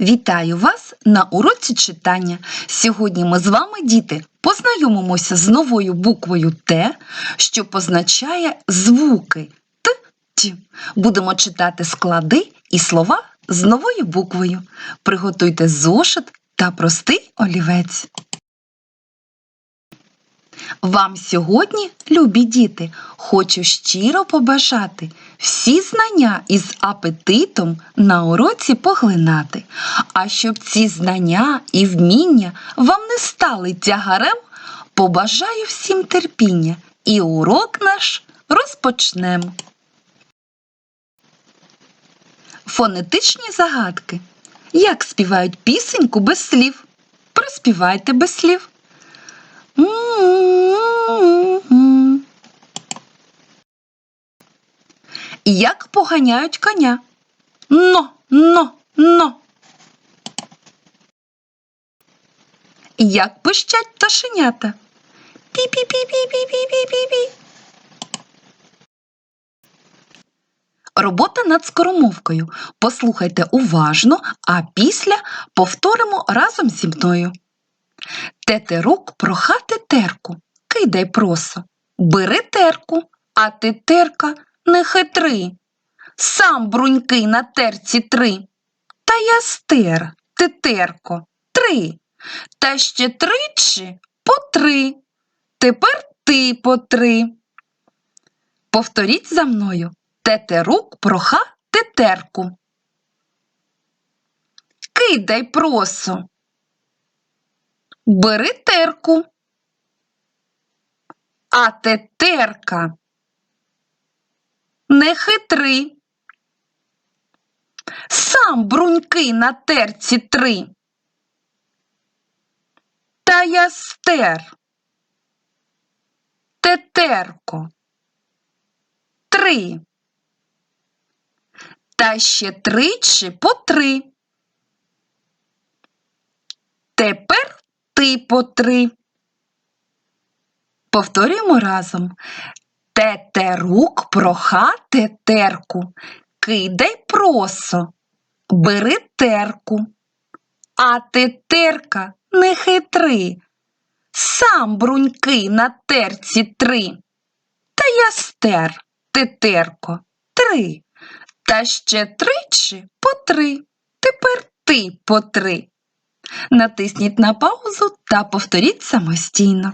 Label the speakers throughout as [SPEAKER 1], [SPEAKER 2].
[SPEAKER 1] Вітаю вас на уроці читання. Сьогодні ми з вами, діти, познайомимося з новою буквою Т, що позначає звуки Т. Т. Будемо читати склади і слова з новою буквою. Приготуйте зошит та простий олівець. Вам сьогодні, любі діти, хочу щиро побажати всі знання із апетитом на уроці поглинати. А щоб ці знання і вміння вам не стали тягарем, побажаю всім терпіння і урок наш розпочнемо. Фонетичні загадки. Як співають пісеньку без слів? Проспівайте без слів. Як поганяють коня? Но, но, но. Як пищать пташенята? Пі-пі-пі-пі-пі-пі-пі-пі. Робота над скоромовкою. Послухайте уважно, а після повторимо разом зі мною. Тетерук прохати терку, кидай просо, бери терку, а ти терка не хитри. Сам бруньки на терці три. Та я стер, тетерко, три. Та ще тричі по три. Тепер ти по три. Повторіть за мною. Тетерук проха тетерку. Кидай просо. Бери терку. А тетерка. Не хитри. Сам бруньки на терці три. Та я стер. Тетерко. Три. Та ще тричі по три. Тепер ти по три. Повторюємо разом. Тетерук проха тетерку. Кидай просо, бери терку. А тетерка не хитри. Сам бруньки на терці три. Та я стер, тетерко, три. Та ще тричі по три. Тепер ти по три. Натисніть на паузу та повторіть самостійно.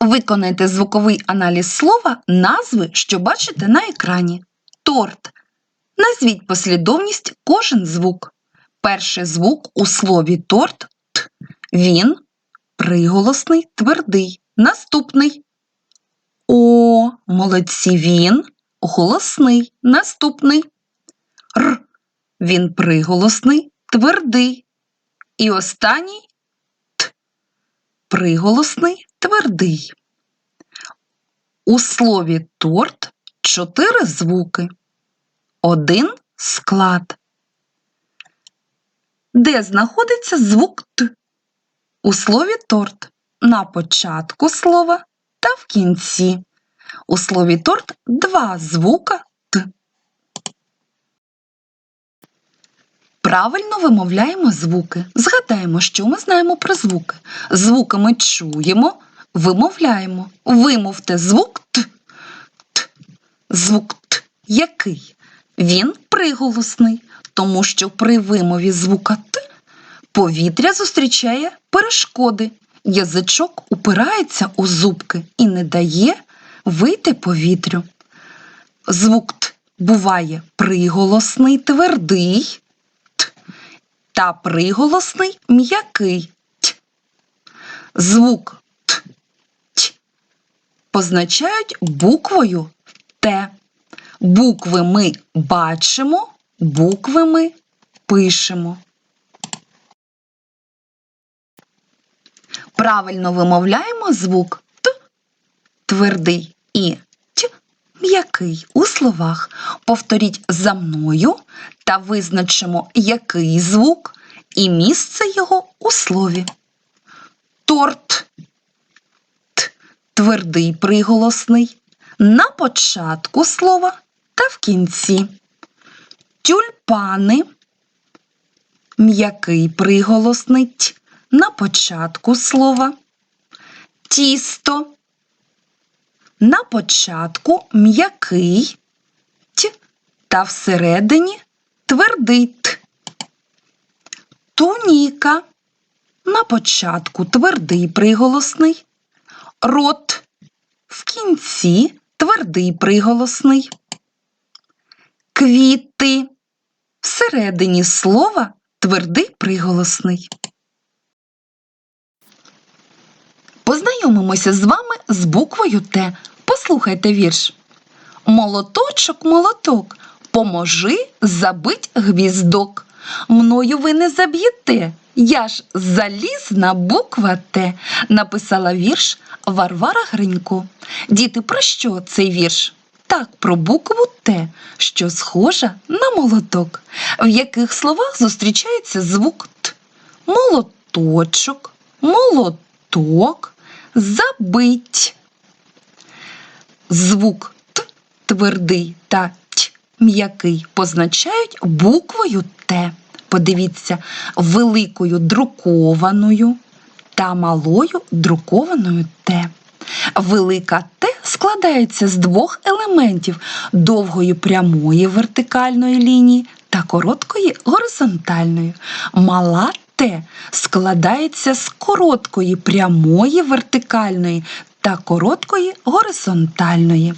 [SPEAKER 1] Виконайте звуковий аналіз слова назви, що бачите на екрані. Торт. Назвіть послідовність кожен звук. Перший звук у слові торт т. Він приголосний, твердий. Наступний. О, молодці він голосний. Наступний. Р. Він приголосний, твердий. І останній. Приголосний, твердий. У слові торт чотири звуки. Один склад. Де знаходиться звук Т? У слові торт на початку слова та в кінці. У слові торт два звука Т. Правильно вимовляємо звуки. Згадаємо, що ми знаємо про звуки. Звуки ми чуємо, вимовляємо. Вимовте звук Т. Т. Звук Т. Який? Він приголосний, тому що при вимові звука Т Повітря зустрічає перешкоди. Язичок упирається у зубки і не дає вийти повітрю. Звук Т буває приголосний твердий та приголосний м'який т. Звук Т, Т позначають буквою Т. Букви ми бачимо, букви ми пишемо. Правильно вимовляємо звук Т твердий і м'який у словах. Повторіть за мною та визначимо, який звук і місце його у слові. Торт Т твердий приголосний на початку слова та в кінці. Тюльпани м'який приголосний т на початку слова. Тісто на початку м'який т та всередині твердий т. Туніка на початку твердий приголосний. Рот в кінці твердий приголосний. Квіти всередині слова твердий приголосний. Познайомимося з вами з буквою Т. Послухайте вірш. Молоточок, молоток, поможи забить гвіздок. Мною ви не заб'єте. Я ж залізна буква Т, написала вірш Варвара Гринько. Діти, про що цей вірш? Так, про букву Т, що схожа на молоток, в яких словах зустрічається звук Т. Молоточок, молоток, забить. Звук Т твердий та Т м'який позначають буквою Т. Подивіться, великою друкованою та малою друкованою Т. Велика Т складається з двох елементів довгої прямої вертикальної лінії та короткої горизонтальної. Мала Т складається з короткої прямої вертикальної та короткої горизонтальної.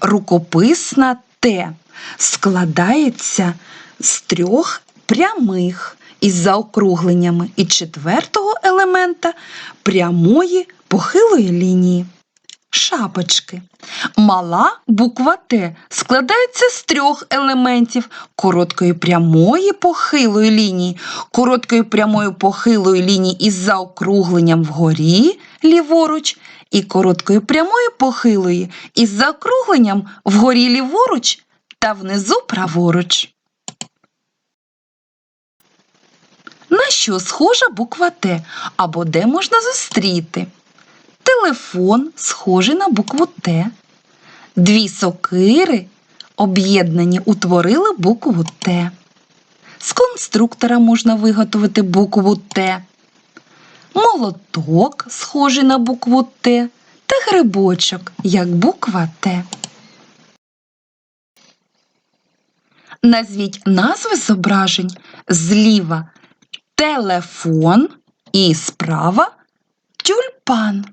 [SPEAKER 1] Рукописна Т складається з трьох прямих із заокругленнями і четвертого елемента прямої похилої лінії. Шапочки. Мала буква Т складається з трьох елементів короткої прямої похилої лінії, короткої прямої похилої лінії із заокругленням вгорі ліворуч, і короткої прямої похилої із заокругленням вгорі ліворуч та внизу праворуч. На що схожа буква Т або де можна зустріти? Телефон схожий на букву Т. Дві сокири об'єднані утворили букву Т. З конструктора можна виготовити букву Т. Молоток схожий на букву Т та грибочок як буква Т. Назвіть назви зображень зліва телефон і справа тюльпан.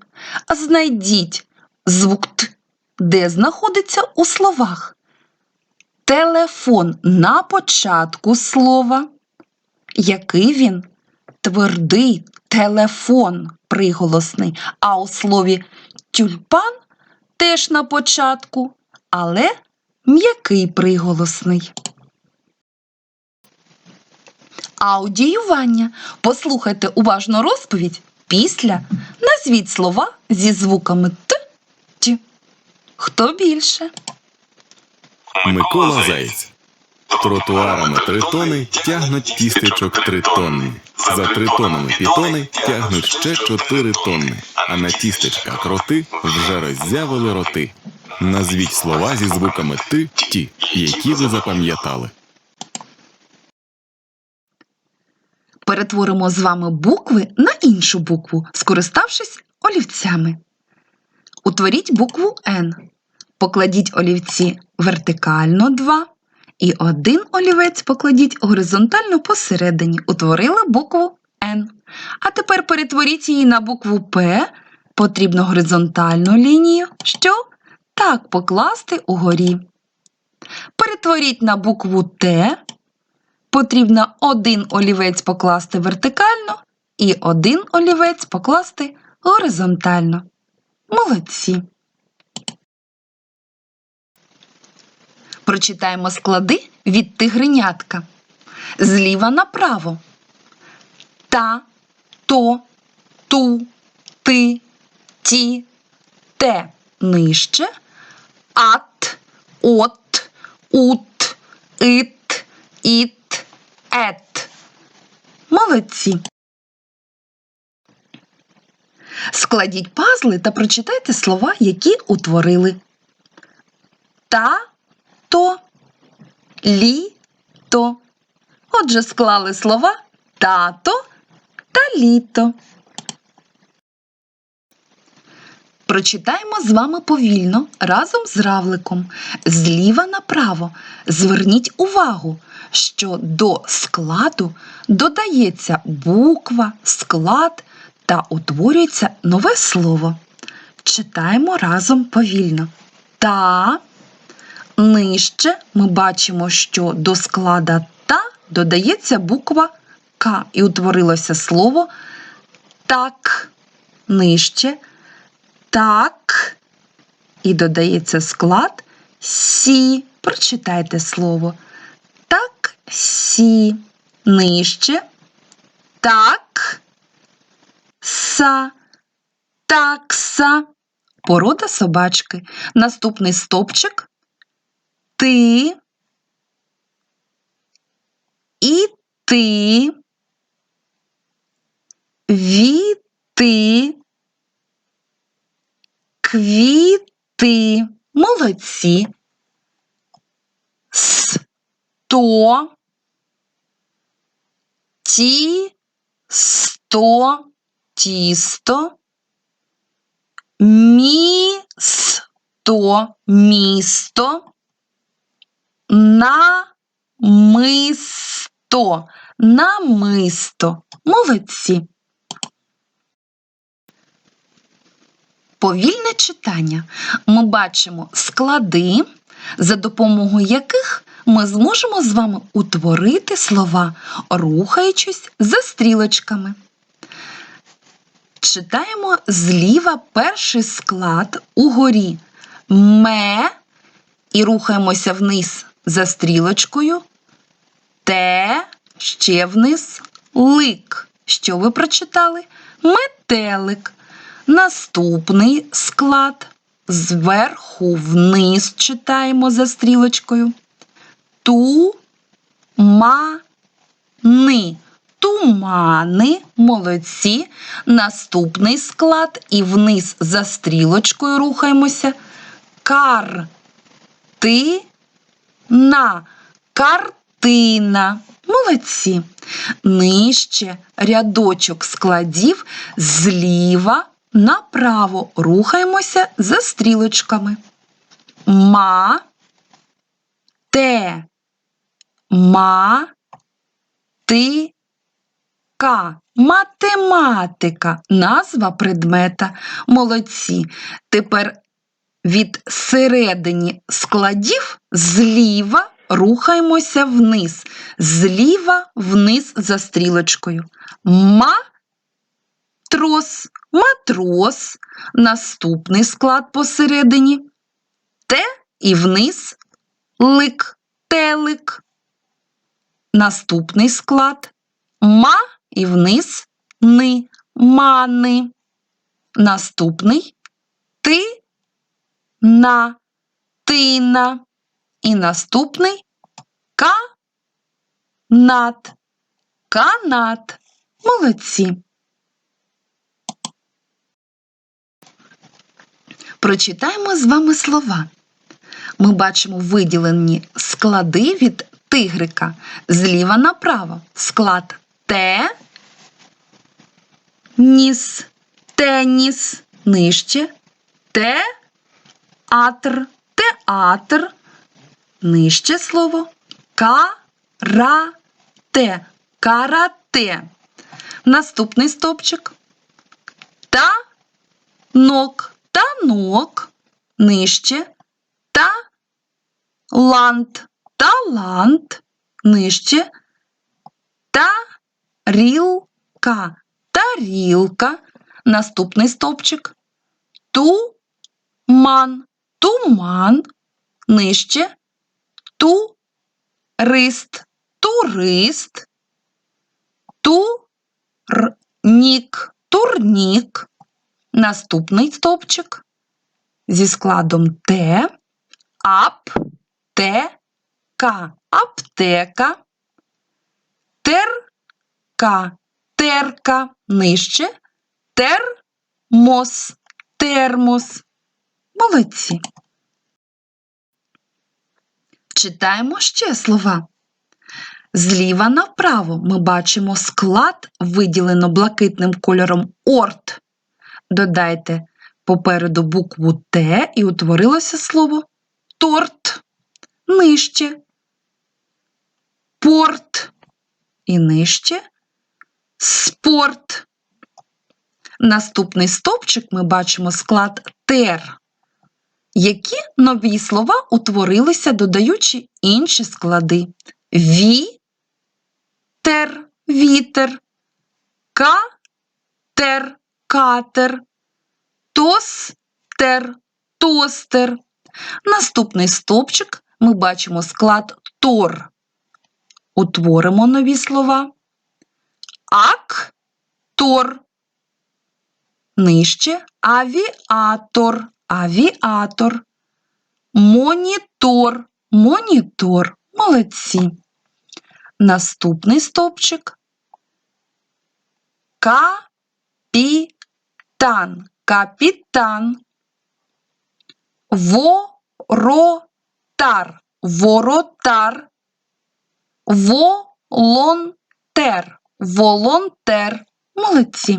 [SPEAKER 1] Знайдіть звук Т, де знаходиться у словах. Телефон на початку слова. Який він? Твердий телефон приголосний, а у слові тюльпан теж на початку, але м'який приголосний. Аудіювання. Послухайте уважно розповідь після. Назвіть слова зі звуками. Хто більше?
[SPEAKER 2] Микола Заєць. Тротуарами три тони тягнуть тістечок три тонни. За три тонами пітони тягнуть ще чотири тонни. А на тістечка кроти вже роззявили роти. Назвіть слова зі звуками ти, ті, які ви запам'ятали.
[SPEAKER 1] Перетворимо з вами букви на іншу букву, скориставшись олівцями. Утворіть букву Н. Покладіть олівці вертикально 2 і один олівець покладіть горизонтально посередині. Утворили букву Н. А тепер перетворіть її на букву П. Потрібно горизонтальну лінію. Що? Так покласти угорі. Перетворіть на букву Т. Потрібно один олівець покласти вертикально і один олівець покласти горизонтально. Молодці. Прочитаємо склади від тигренятка. Зліва направо. Та, то, ту, ти, ті, те нижче. Ат, от, ут, ит, іт, ет. Молодці. Складіть пазли та прочитайте слова, які утворили. Та, то, лі, то. Отже, склали слова тато та літо. Прочитаємо з вами повільно разом з равликом. Зліва направо. Зверніть увагу, що до складу додається буква, склад та утворюється нове слово. Читаємо разом повільно. Та нижче ми бачимо, що до склада та додається буква К і утворилося слово так. Нижче так. І додається склад сі. Прочитайте слово. Так, сі. Нижче. Так. Са. Такса. Порода собачки. Наступний стопчик. Ти. І ти. Віти. Квіти. Молодці. Сто. Ті. Сто. Тісто. Місто. Місто. Намисто. Намисто. Молодці. Повільне читання. Ми бачимо склади, за допомогою яких ми зможемо з вами утворити слова, рухаючись за стрілочками. Читаємо зліва перший склад угорі ме і рухаємося вниз за стрілочкою. Те, ще вниз лик. Що ви прочитали? Метелик. Наступний склад зверху вниз читаємо за стрілочкою. Ту ма ни. Тумани, молодці. Наступний склад і вниз за стрілочкою рухаємося. Кар. Ти на картина. Молодці. Нижче рядочок складів зліва направо рухаємося за стрілочками. Ма, те, ма, ти, ка. Математика. Назва предмета. Молодці. Тепер від середині складів зліва рухаємося вниз. Зліва вниз за стрілочкою. Матрос. Матрос. Наступний склад посередині. Те і вниз лик. Телик. Наступний склад. Ма і вниз ни. Мани. Наступний ти на тина. І наступний канат. Канат. Молодці. Прочитаємо з вами слова. Ми бачимо виділені склади від тигрика зліва направо. Склад те, ніс, теніс, нижче, те, атр, театр, нижче слово Карате. Карате. Наступний стовпчик. Танок. Танок. Нижче. Талант. Талант. Нижче. Тарілка. Тарілка. Наступний стовпчик. Туман. Туман. Нижче. Турист. Турист. Турнік. Турнік. Наступний стовпчик зі складом Т. Аптека. Аптека. Терка. Терка. Нижче. Термос. Термос. Молодці. Читаємо ще слова. Зліва направо ми бачимо склад, виділено блакитним кольором орт. Додайте попереду букву Т і утворилося слово торт. Нижче. Порт. І нижче спорт. Наступний стовпчик ми бачимо склад тер. Які нові слова утворилися, додаючи інші склади? Вітер, вітер, катер, катер, тостер, тостер. Наступний стовпчик ми бачимо склад тор. Утворимо нові слова. Актор. Нижче авіатор, авіатор. Монітор, монітор. Молодці. Наступний стовпчик. Капітан, капітан. Воротар, воротар. Волонтер, волонтер. Молодці.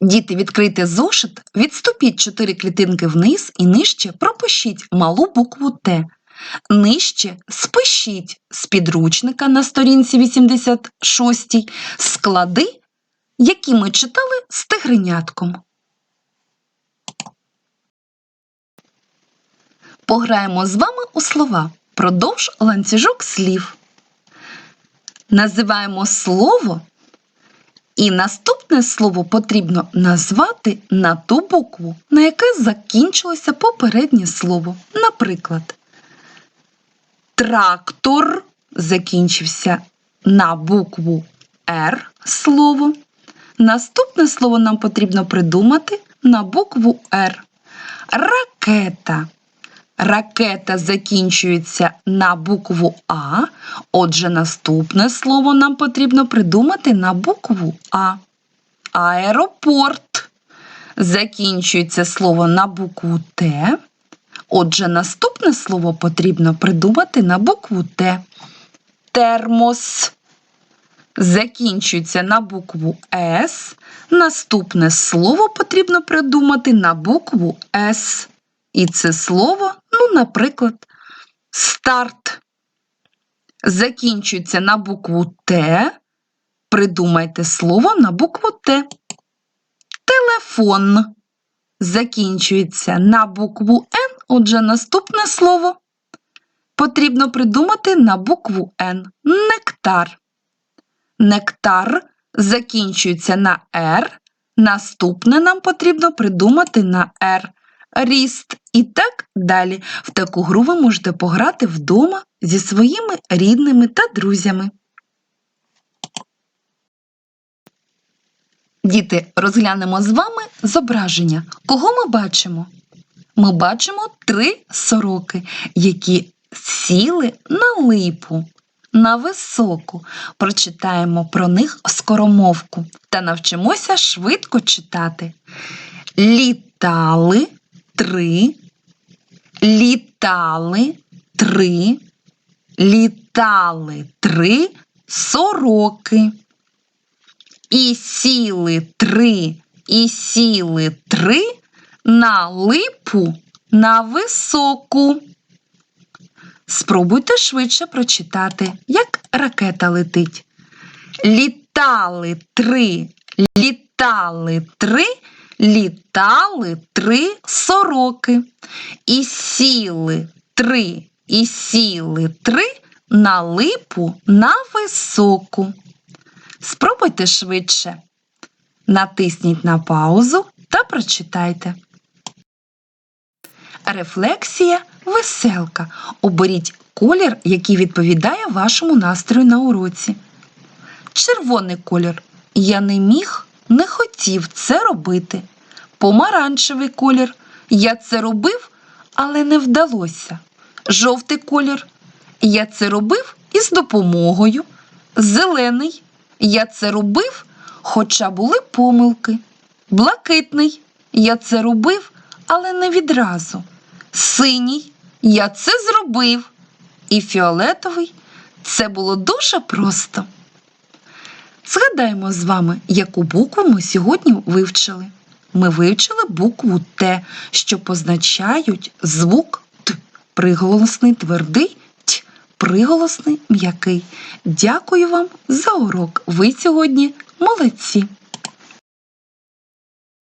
[SPEAKER 1] Діти, відкрийте зошит, відступіть 4 клітинки вниз і нижче пропишіть малу букву Т. Нижче спишіть з підручника на сторінці 86 склади, які ми читали з тигренятком. Пограємо з вами у слова. Продовж ланцюжок слів. Називаємо слово і наступне слово потрібно назвати на ту букву, на яке закінчилося попереднє слово. Наприклад, трактор закінчився на букву Р слово. Наступне слово нам потрібно придумати на букву Р. Ракета. Ракета закінчується на букву А. Отже, наступне слово нам потрібно придумати на букву А. Аеропорт закінчується слово на букву Т. Отже, наступне слово потрібно придумати на букву Т. Термос. Закінчується на букву С. Наступне слово потрібно придумати на букву С. І це слово, ну, наприклад, старт. Закінчується на букву Т. Придумайте слово на букву Т. Телефон. Закінчується на букву Н. Отже, наступне слово потрібно придумати на букву Н. Нектар. Нектар закінчується на Р. Наступне нам потрібно придумати на Р. Ріст і так далі. В таку гру ви можете пограти вдома зі своїми рідними та друзями. Діти, розглянемо з вами зображення. Кого ми бачимо? Ми бачимо три сороки, які сіли на липу, на високу. Прочитаємо про них скоромовку та навчимося швидко читати. Літали три, літали три, літали три сороки. І сіли три, і сіли три на липу на високу. Спробуйте швидше прочитати, як ракета летить. Літали три, літали три, літали три сороки. І сіли три, і сіли три на липу на високу. Спробуйте швидше. Натисніть на паузу та прочитайте. Рефлексія веселка. Оберіть колір, який відповідає вашому настрою на уроці. Червоний колір. Я не міг, не хотів це робити. Помаранчевий колір. Я це робив, але не вдалося. Жовтий колір. Я це робив із допомогою. Зелений. Я це робив, хоча були помилки. Блакитний. Я це робив, але не відразу. Синій. Я це зробив. І фіолетовий. Це було дуже просто. Згадаємо з вами, яку букву ми сьогодні вивчили. Ми вивчили букву Т, що позначають звук Т. Приголосний твердий Т, приголосний м'який. Дякую вам за урок. Ви сьогодні молодці!